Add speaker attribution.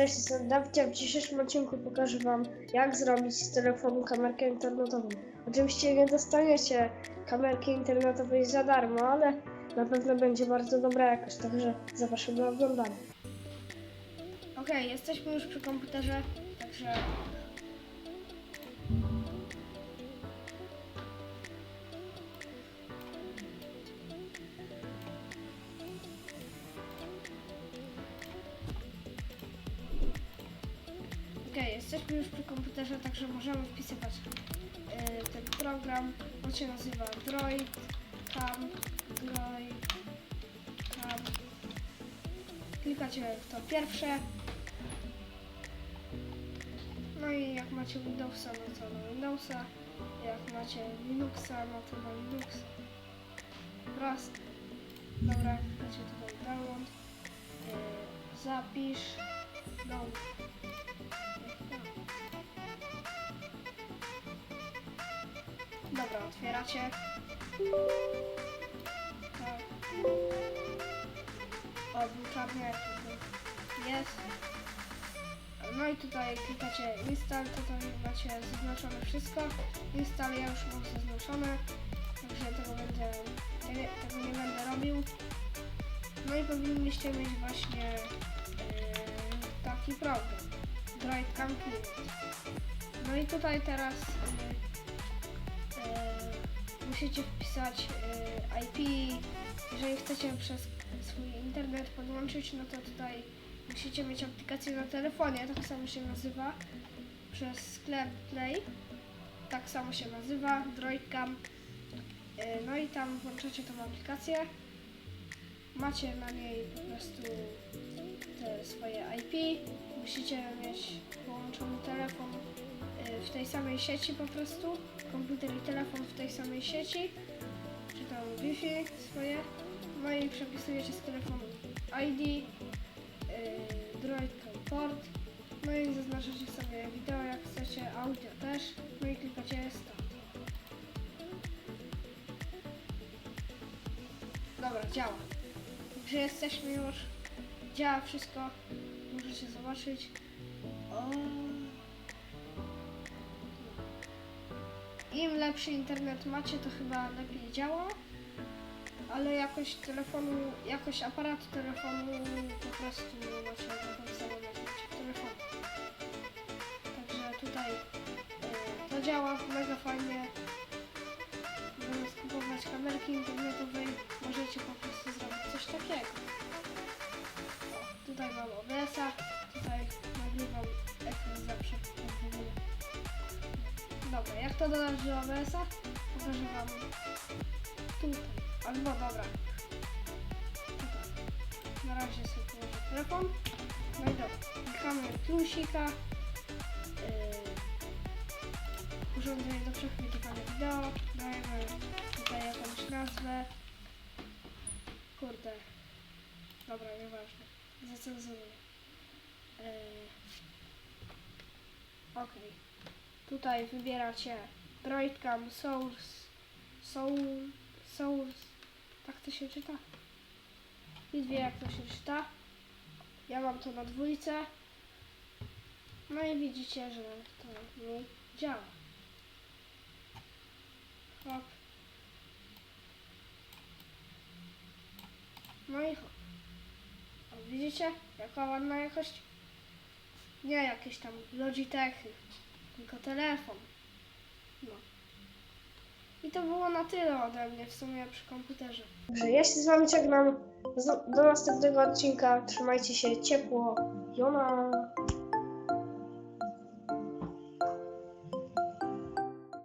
Speaker 1: Cześć, jestem Dawid, a w dzisiejszym odcinku pokażę Wam, jak zrobić z telefonu kamerkę internetową. Oczywiście nie dostaniecie kamerki internetowej za darmo, ale na pewno będzie bardzo dobra jakość, także zapraszam do oglądania.
Speaker 2: Okej, jesteśmy już przy komputerze, także jesteśmy już przy komputerze, także możemy wpisywać e, ten program. On się nazywa Droid Cam Droid Cam. Klikacie to pierwsze. No i jak macie Windowsa, no to na Windowsa. Jak macie Linuxa, no to na Linuxa. Raz. Dobra, macie tutaj download. Yy, zapisz. Download. Dobra, otwieracie. Tak. O, jak tutaj jest. No i tutaj klikacie install, tutaj macie zaznaczone wszystko. Install ja już mam zaznaczone, także tego, będę, tego, nie będę robił. No i powinniście mieć właśnie yy, taki program. Droid Cam Client. No i tutaj teraz yy, musicie wpisać yy, IP. Jeżeli chcecie przez swój internet podłączyć, no to tutaj musicie mieć aplikację na telefonie, tak samo się nazywa, przez sklep Play, tak samo się nazywa, Droidcam. Yy, No i tam włączacie tą aplikację, macie na niej po prostu te swoje IP, musicie mieć yy, w tej samej sieci po prostu, komputer i telefon w tej samej sieci, czy tam Wi-Fi swoje, no i przepisujecie z telefonu ID, yy, Droid Port, no i zaznaczacie sobie wideo jak chcecie, audio też, no i klikacie Start. Dobra, działa. Także jesteśmy już, działa wszystko, możecie zobaczyć. O. Im lepszy internet macie, to chyba lepiej działa ale jakość telefonu, jakość aparatu telefonu po prostu macie taką samą jakość telefonu. Także tutaj e, to działa mega fajnie. Zamiast kupować kamerki internetowej, możecie po prostu zrobić coś takiego. O, tutaj mam OBS-a, tutaj nagrywam ekran zawsze. Dobra, jak to dodać do OBS-a? Pokażę Wam tutaj. Albo dobra. Tutaj. Na razie sobie położę telefon. No i dobra. Klikamy plusika. Yy, urządzenie do przechwytywania wideo. Dajemy tutaj jakąś nazwę. Kurde. Dobra, nieważne. Zacenzuruję. Yy, ok. Tutaj wybieracie Droidcam Source Source Source tak to się czyta? I wie jak to się czyta. Ja mam to na dwójce. No i widzicie, że to nie działa. Hop. No i hop. Widzicie? Jaka ładna jakość? Nie jakieś tam Logitechy, tylko telefon. No. I to było na tyle ode mnie w sumie przy komputerze.
Speaker 1: Także ja się z Wami żegnam. Do następnego odcinka. Trzymajcie się ciepło. Jona.